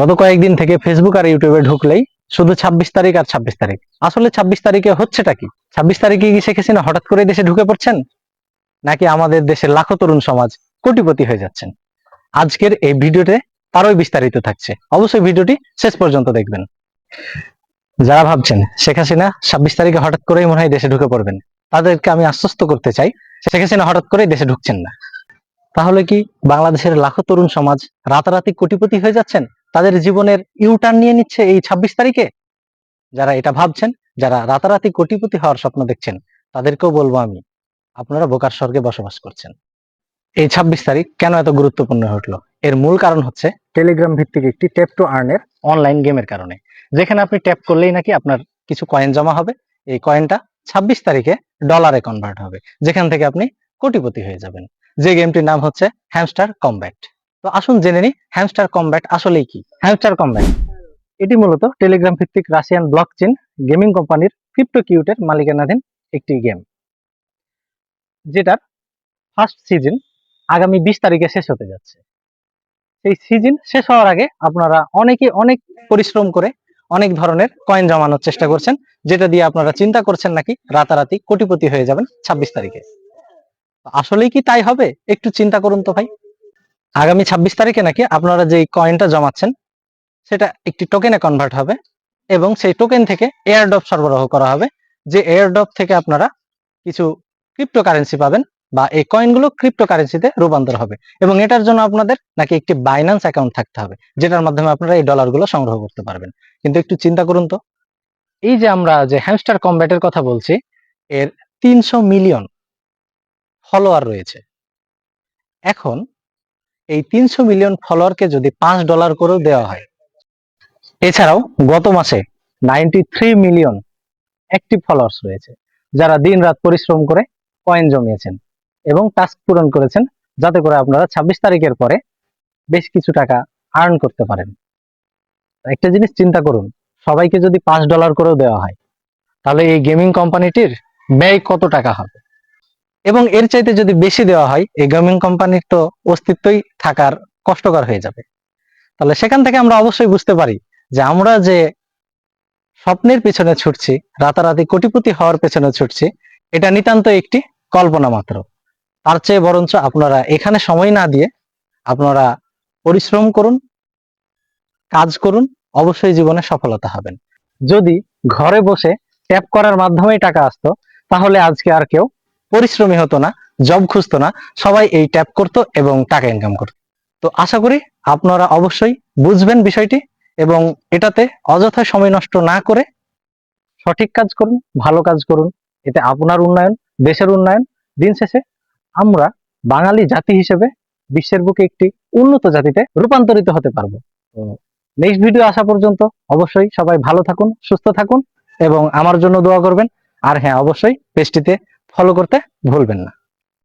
গত কয়েকদিন থেকে ফেসবুক আর ইউটিউবে ঢুকলেই শুধু ছাব্বিশ তারিখ আর ছাব্বিশ তারিখ। আসলে ছাব্বিশ তারিখে হচ্ছেটা কি? ছাব্বিশ তারিখে কি শেখ হঠাৎ করে দেশে ঢুকে পড়ছেন? নাকি আমাদের দেশের লাখো তরুণ সমাজ কোটিপতি হয়ে যাচ্ছেন? আজকের এই ভিডিওতে তারই বিস্তারিত থাকছে। অবশ্যই ভিডিওটি শেষ পর্যন্ত দেখবেন। যারা ভাবছেন শেখ হাসিনা ছাব্বিশ তারিখে হঠাৎ করেই মনে হয় দেশে ঢুকে পড়বেন, তাদেরকে আমি আশ্বস্ত করতে চাই শেখ হাসিনা হঠাৎ করেই দেশে ঢুকছেন না। তাহলে কি বাংলাদেশের লাখো তরুণ সমাজ রাতারাতি কোটিপতি হয়ে যাচ্ছেন? তাদের জীবনের ইউটার্ন নিয়ে নিচ্ছে এই ছাব্বিশ তারিখে? যারা এটা ভাবছেন, যারা রাতারাতি কোটিপতি হওয়ার স্বপ্ন দেখছেন, তাদেরকেও বলব আমি, আপনারা বোকার স্বর্গে বসবাস করছেন। এই ছাব্বিশ তারিখ কেন এত গুরুত্বপূর্ণ উঠল? এর মূল কারণ হচ্ছে টেলিগ্রাম ভিত্তিক একটি ট্যাপ টু আর্নের অনলাইন গেমের কারণে। যেখানে আপনি ট্যাপ করলেই নাকি আপনার কিছু কয়েন জমা হবে। এই কয়েনটা ছাব্বিশ তারিখে ডলারে কনভার্ট হবে, যেখান থেকে আপনি কোটিপতি হয়ে যাবেন। যে গেমটির নাম হচ্ছে হ্যামস্টার কমব্যাট তো আসুন জেনে নিই হ্যামস্টার কমব্যাট আসলেই কি? হ্যামস্টার কমব্যাট এটি মূলত টেলিগ্রাম ভিত্তিক রাশিয়ান ব্লকচেন গেমিং কোম্পানির ক্রিপ্টো কিউটের মালিকানাধীন একটি গেম যেটার ফার্স্ট সিজন আগামী বিশ তারিখে শেষ হতে যাচ্ছে। এই সিজন শেষ হওয়ার আগে আপনারা অনেকে অনেক পরিশ্রম করে অনেক ধরনের কয়েন জমানোর চেষ্টা করছেন, যেটা দিয়ে আপনারা চিন্তা করছেন নাকি রাতারাতি কোটিপতি হয়ে যাবেন ছাব্বিশ তারিখে। তো আসলেই কি তাই হবে? একটু চিন্তা করুন তো ভাই। আগামী ছাব্বিশ তারিখে নাকি আপনারা যে কয়েনটা জমাচ্ছেন, সেটা একটি টোকেনে কনভার্ট হবে এবং সেই টোকেন থেকে এয়ারড্রপ সরবরাহ করা হবে, যে এয়ারড্রপ থেকে আপনারা কিছু ক্রিপ্টো কারেন্সি পাবেন বা এই কয়েনগুলো ক্রিপ্টো কারেন্সিতে রূপান্তর হবে এবং এটার জন্য আপনাদের নাকি একটি বাইন্যান্স অ্যাকাউন্ট থাকতে হবে, যেটার মাধ্যমে আপনারা এই ডলারগুলো সংগ্রহ করতে পারবেন। কিন্তু একটু চিন্তা করুন তো, এই যে আমরা যে হ্যামস্টার কমব্যাটের কথা বলছি, এর তিনশো মিলিয়ন ফলোয়ার রয়েছে। এখন এই তিনশো মিলিয়ন ফলোয়ারকে যদি পাঁচ ডলার করেও দেওয়া হয়। এছাড়াও গত মাসে ninety three million active followers রয়েছে, যারা দিন রাত পরিশ্রম করে কয়েন জমিয়েছেন এবং টাস্ক পূরণ করেছেন, যাতে করে আপনারা ছাব্বিশ তারিখের পরে বেশ কিছু টাকা আর্ন করতে পারেন। একটা জিনিস চিন্তা করুন, সবাইকে যদি পাঁচ ডলার করেও দেওয়া হয়, তাহলে এই গেমিং কোম্পানিটির ব্যয় কত টাকা হবে? এবং এর চাইতে যদি বেশি দেওয়া হয়, এই গেমিং কোম্পানির তো অস্তিত্বই থাকার কষ্টকর হয়ে যাবে। তাহলে সেখান থেকে আমরা অবশ্যই বুঝতে পারি যে আমরা যে স্বপ্নের পেছনে ছুটছি, রাতারাতি কোটিপতি হওয়ার পেছনে ছুটছি, এটা নিতান্ত একটি কল্পনা মাত্র। তার চেয়ে বরঞ্চ আপনারা এখানে সময় না দিয়ে আপনারা পরিশ্রম করুন, কাজ করুন, অবশ্যই জীবনে সফলতা হবেন। যদি ঘরে বসে ট্যাপ করার মাধ্যমেই টাকা আসতো, তাহলে আজকে আর কেউ পরিশ্রমী হতো না জব খুঁজতো না, সবাই এই ট্যাপ করতো এবং টাকা ইনকাম করতো। তো আশা করি আপনারা অবশ্যই বুঝবেন বিষয়টি এবং এটাতে অযথা সময় নষ্ট না করে সঠিক কাজ করুন, ভালো কাজ করুন। এতে আপনার উন্নয়ন, দেশের উন্নয়ন, দিন শেষে আমরা বাঙালি জাতি হিসেবে বিশ্বের বুকে একটি উন্নত জাতিতে রূপান্তরিত হতে পারব। তো নেক্সট ভিডিও আসা পর্যন্ত অবশ্যই সবাই ভালো থাকুন, সুস্থ থাকুন এবং আমার জন্য দোয়া করবেন। আর হ্যাঁ অবশ্যই পেজটিতে ফলো করতে ভুলবেন না।